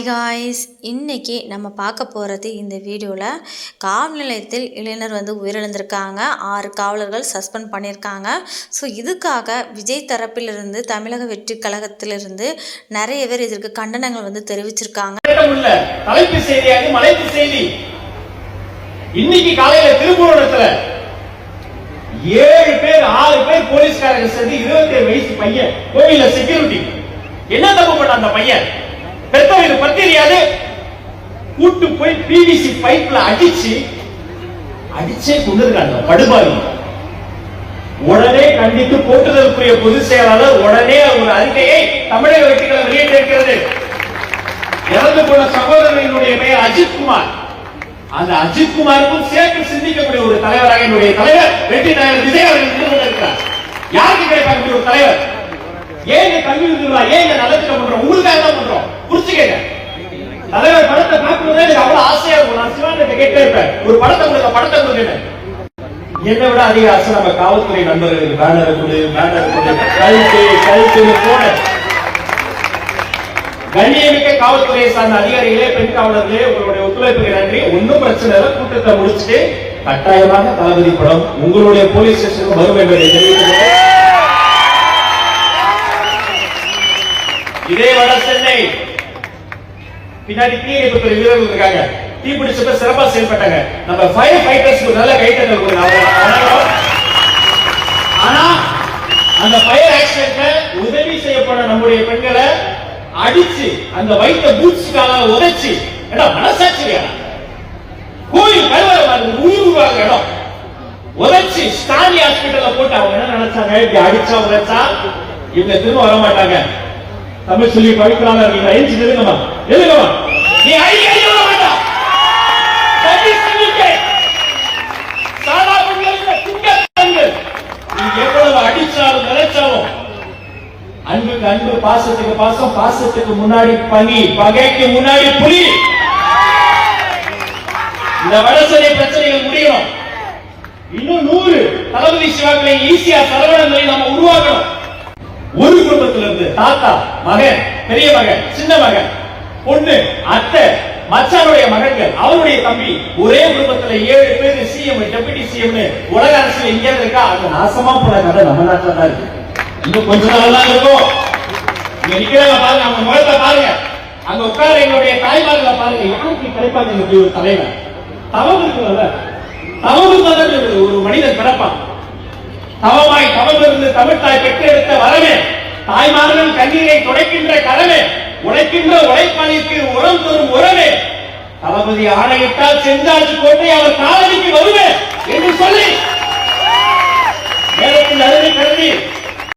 Hi guys இன்றைக்கி நம்ம பார்க்க போகிறது இந்த வீடியோவில் காவல் நிலையத்தில் இளைஞர் வந்து உயிரிழந்திருக்காங்க. ஆறு காவலர்கள் சஸ்பெண்ட் பண்ணியிருக்காங்க. ஸோ இதுக்காக விஜய் தரப்பிலிருந்து தமிழக வெற்றி கழகத்திலிருந்து நிறைய பேர் இதற்கு கண்டனங்கள் வந்து தெரிவிச்சிருக்காங்க. தலைப்பு செய்தியாக மலைப்பு செய்தி. இன்னைக்கு காலையில திருப்பூரத்துல ஏழு பேர் ஆறு பேர் போலீஸ்காரங்க சேர்ந்து இருபத்தி ஏழு வயசு பையன் கோவில செக்யூரிட்டி என்ன தப்பு பண்ண அந்த பையன்? பெத்தவங்க கூட்டு போய் பிவிசி பைப்ல அடிச்சு அடிச்சே கொண்டிருக்காங்க படுபாவி. உடனே கண்டித்து போட்டுதலுக்குரிய பொதுச் செயலாளர் உடனே ஒரு அறிக்கையை தமிழக வெற்றிகளை வெளியிட்டிருக்கிறது இறந்து போன சகோதரர்களுடைய பெயர் அஜித் குமார். அந்த அஜித் குமாருக்கும் சேர்த்து சிந்திக்கக்கூடிய ஒரு தலைவராக என்னுடைய தலைவர் வெற்றி தலைவர் விஜய் அவர்கள் இருந்து கொண்டிருக்கிறார். யாருக்கு கிடைப்பாங்க ஒரு தலைவர்? ஏங்க கல்வி விருதுகளா ஏங்க நலத்திட்டம் பண்றோம்? உங்களுக்காக தான் பண்றோம். புரிச்சுக்க இருக்கும் கேட்டே இருப்பேன் ஒரு படத்தை கொடுங்க படத்தை கொடுங்க என்னை விட அதிக அரசு நம்ம காவல்துறை நண்பர்கள் பேனர் கொடு பேனர் கொடு கழுத்து கழுத்து போன கண்ணியமிக்க காவல்துறையை சார்ந்த அதிகாரிகளே பெண் காவலர்களே உங்களுடைய ஒத்துழைப்புக்கு நன்றி. ஒன்னும் பிரச்சனை இல்லை. கூட்டத்தை முடிச்சுட்டு கட்டாயமாக தளபதி படம் உங்களுடைய போலீஸ் ஸ்டேஷனுக்கு வரும் என்பதை தெரிவித்து இதே வட சென்னை. பின்னாடி தீயணைப்பு வீரர்கள் இருக்காங்க. தீ பிடிச்சப்ப சிறப்பா செயல்பட்டாங்க. நம்ம ஃபயர் ஃபைட்டர்ஸ்க்கு நல்ல கைட்டங்கள் கொடுங்க ஆனா அந்த ஃபயர் ஆக்சிடென்ட்ல உதவி செய்யப்பட நம்முடைய பெண்களை அடிச்சு அந்த வைத்த பூச்சிக்காக உதைச்சு ஏடா மனசாட்சி வேணாம் கோயில் கருவறை உயிர் உருவாக இடம். உதைச்சு ஸ்டாலி ஹாஸ்பிட்டல்ல போட்டு அவங்க என்ன நினைச்சாங்க? இப்படி அடிச்சா உதைச்சா? இவங்க திரும்ப வர மாட்டாங்க தமிழ் சொல்லி பவித்ரான நீங்க எழுச்சி எழுதுங்கம்மா எழுதுங்கம்மா நீ ஐடி அன்புக்கு அன்பு பாசத்துக்கு பாசம் பாசத்துக்கு முன்னாடி பகி பகைக்கு முன்னாடி புலி. இந்த வடசனை பிரச்சனைகள் முடியும் இன்னும் நூறு தளபதி சிவாக்களை ஈஸியா சரவணங்களை நம்ம உருவாக்கணும். ஒரு குடும்பத்துல இருந்து தாத்தா மகன் பெரிய மகன் சின்ன மகன் பொண்ணு அத்தை மச்சானுடைய மகன்கள் அவருடைய தம்பி ஒரே குடும்பத்துல ஏழு பேர் சிஎம் டெபுட்டி சிஎம் உலக அரசியல் இங்க இருக்கா? அது நாசமா போன கதை நம்ம நாட்டுல தான் இருக்கு. இன்னும் கொஞ்ச நாள் தான் இருக்கும். இங்க நிக்கிறாங்க பாருங்க அவங்க முகத்தை பாருங்க. அங்க உட்கார எங்களுடைய தாய்மார்களை பாருங்க. யாருக்கு கிடைப்பாங்க இந்த இப்படி ஒரு தலைவர் தவம் இருக்குல்ல தவம் இருந்தாதான் ஒரு மனிதன் பிறப்பான். தவமாய் தவமிருந்து தமிழ் தாய் பெற்றெடுத்த வரவே தாய்மார்கள் கண்ணீரை துடைக்கின்ற கரவே உழைக்கின்ற உழைப்பாளிக்கு உரம் தரும் உறவே தளபதி ஆணையிட்டால் செஞ்சாச்சு கோட்டை அவர் காலடிக்கு